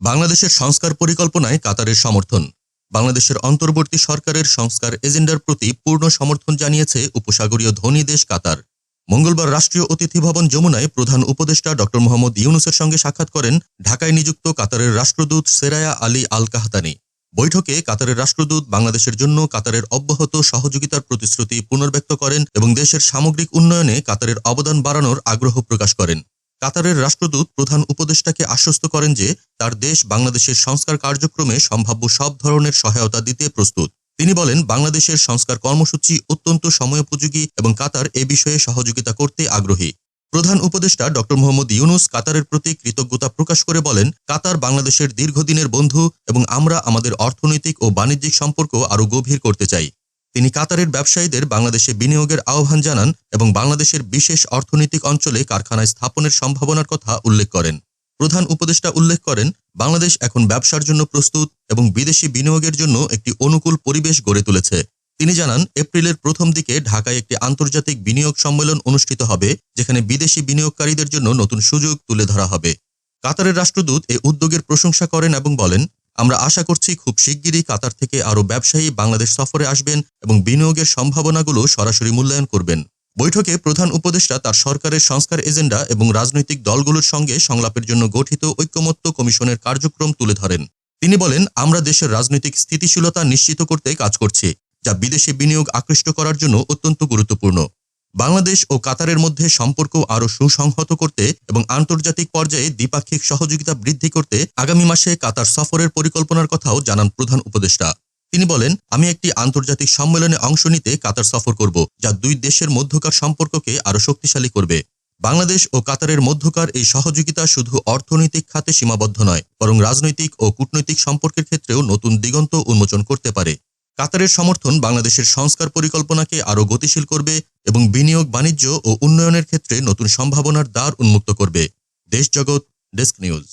বাংলাদেশের সংস্কার পরিকল্পনায় কাতারের সমর্থন। বাংলাদেশের অন্তর্বর্তী সরকারের সংস্কার এজেন্ডার প্রতি পূর্ণ সমর্থন জানিয়েছে উপসাগরীয় ধনী দেশ কাতার। মঙ্গলবার রাষ্ট্রীয় অতিথি ভবন যমুনায় প্রধান উপদেষ্টা ড. মোহাম্মদ ইউনুসের সঙ্গে সাক্ষাৎ করেন ঢাকায় নিযুক্ত কাতারের রাষ্ট্রদূত সেরায়া আলী আল কাহতানি বৈঠকে কাতারের রাষ্ট্রদূত বাংলাদেশের জন্য কাতারের অব্যাহত সহযোগিতার প্রতিশ্রুতি পুনর্ব্যক্ত করেন এবং দেশের সামগ্রিক উন্নয়নে কাতারের অবদান বাড়ানোর আগ্রহ প্রকাশ করেন। কাতারের রাষ্ট্রদূত প্রধান উপদেষ্টাকে আশ্বস্ত করেন যে তার দেশ বাংলাদেশের সংস্কার কার্যক্রমে সম্ভাব্য সব ধরনের সহায়তা দিতে প্রস্তুত। তিনি বলেন, বাংলাদেশের সংস্কার কর্মসূচি অত্যন্ত সময়োপযোগী এবং কাতার এ বিষয়ে সহযোগিতা করতে আগ্রহী। প্রধান উপদেষ্টা ড. মোহাম্মদ ইউনুস কাতারের প্রতি কৃতজ্ঞতা প্রকাশ করে বলেন, কাতার বাংলাদেশের দীর্ঘদিনের বন্ধু এবং আমরা আমাদের অর্থনৈতিক ও বাণিজ্যিক সম্পর্ক আরও গভীর করতে চাই। তিনি কাতারের ব্যবসায়ীদের বাংলাদেশে বিনিয়োগের আহ্বান জানান এবং বাংলাদেশের বিশেষ অর্থনৈতিক অঞ্চলে কারখানায় স্থাপনের সম্ভাবনার কথা উল্লেখ করেন। প্রধান উপদেষ্টা উল্লেখ করেন, বাংলাদেশ এখন ব্যবসার জন্য প্রস্তুত এবং বিদেশি বিনিয়োগের জন্য একটি অনুকূল পরিবেশ গড়ে তুলেছে। তিনি জানান, এপ্রিলের প্রথম দিকে ঢাকায় একটি আন্তর্জাতিক বিনিয়োগ সম্মেলন অনুষ্ঠিত হবে, যেখানে বিদেশি বিনিয়োগকারীদের জন্য নতুন সুযোগ তুলে ধরা হবে। কাতারের রাষ্ট্রদূত এ উদ্যোগের প্রশংসা করেন এবং বলেন আমরা আশা করছি খুব শিগগিরই কাতার থেকে আরও ব্যবসায়ী বাংলাদেশ সফরে আসবেন এবং বিনিয়োগের সম্ভাবনাগুলো সরাসরি মূল্যায়ন করবেন। বৈঠকে প্রধান উপদেষ্টা তার সরকারের সংস্কার এজেন্ডা এবং রাজনৈতিক দলগুলোর সঙ্গে সংলাপের জন্য গঠিত ঐক্যমত্য কমিশনের কার্যক্রম তুলে ধরেন। তিনি বলেন, আমরা দেশের রাজনৈতিক স্থিতিশীলতা নিশ্চিত করতে কাজ করছি, যা বিদেশে বিনিয়োগ আকৃষ্ট করার জন্য অত্যন্ত গুরুত্বপূর্ণ। বাংলাদেশ ও কাতারের মধ্যে সম্পর্ক আরও সুসংহত করতে এবং আন্তর্জাতিক পর্যায়ে দ্বিপাক্ষিক সহযোগিতা বৃদ্ধি করতে আগামী মাসে কাতার সফরের পরিকল্পনার কথাও জানান প্রধান উপদেষ্টা। তিনি বলেন, আমি একটি আন্তর্জাতিক সম্মেলনে অংশ নিতে কাতার সফর করব, যা দুই দেশের মধ্যকার সম্পর্ককে আরও শক্তিশালী করবে। বাংলাদেশ ও কাতারের মধ্যকার এই সহযোগিতা শুধু অর্থনৈতিক খাতে সীমাবদ্ধ নয়, বরং রাজনৈতিক ও কূটনৈতিক সম্পর্কের ক্ষেত্রেও নতুন দিগন্ত উন্মোচন করতে পারে। কাতারের সমর্থন বাংলাদেশের সংস্কার পরিকল্পনাকে আরও গতিশীল করবে এবং বিনিয়োগ, বাণিজ্য ও উন্নয়নের ক্ষেত্রে নতুন সম্ভাবনার দ্বার উন্মুক্ত করবে। দেশ জগৎ, ডেস্ক নিউজ।